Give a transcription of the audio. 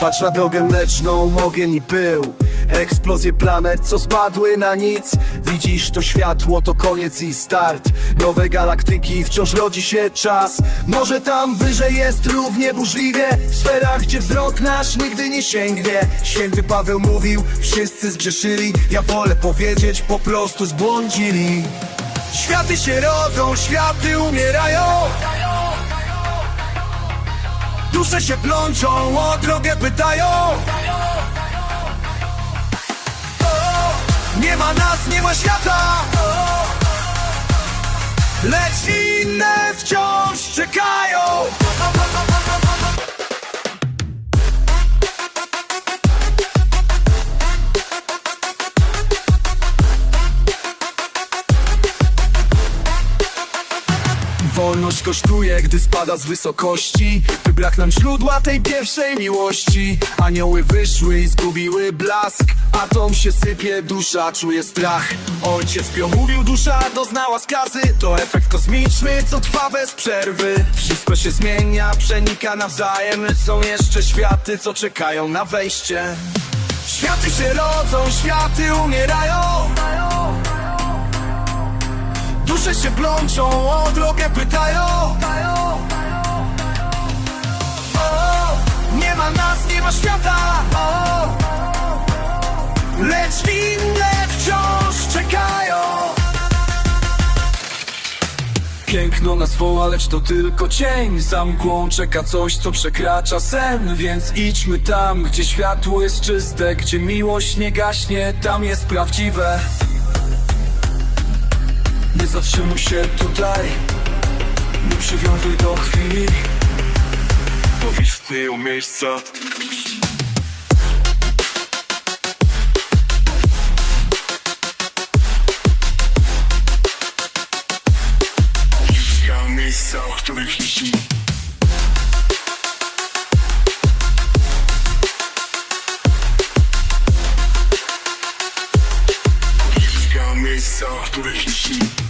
Patrz na drogę mleczną, ogień i pył Eksplozje planet, co spadły na nic. Widzisz to światło, to koniec i start. Nowe galaktyki, wciąż rodzi się czas. Może tam wyżej jest równie burzliwie. W sferach, gdzie wzrok nasz nigdy nie sięgnie. Święty Paweł mówił, wszyscy zgrzeszyli. Ja wolę powiedzieć, po prostu zbłądzili. Światy się rodzą, światy umierają Dusze się plączą, o drogę pytają. Nie ma nas, nie ma świata. Lecz inne wciąż czekają Wolność kosztuje, gdy spada z wysokości. By brak nam źródła tej pierwszej miłości. Anioły wyszły i zgubiły blask Atom się sypie, dusza czuje strach. Ojciec Pio mówił, dusza doznała skazy. To efekt kosmiczny, co trwa bez przerwy. Wszystko się zmienia, przenika nawzajem. Są jeszcze światy, co czekają na wejście. Światy się rodzą, światy umierają Dusze się plączą, o drogę pytają. O, Nie ma nas, nie ma świata. O, Lecz inne wciąż czekają. Piękno nas woła, lecz to tylko cień. Za mgłą czeka coś, co przekracza sen. Więc idźmy tam, gdzie światło jest czyste Gdzie miłość nie gaśnie, tam jest prawdziwe nie zatrzymuj się tutaj. Nie przywiązuj do chwili. Bo istnieją miejsca Istnieją miejsca, o których Istnieją miejsca, o których nie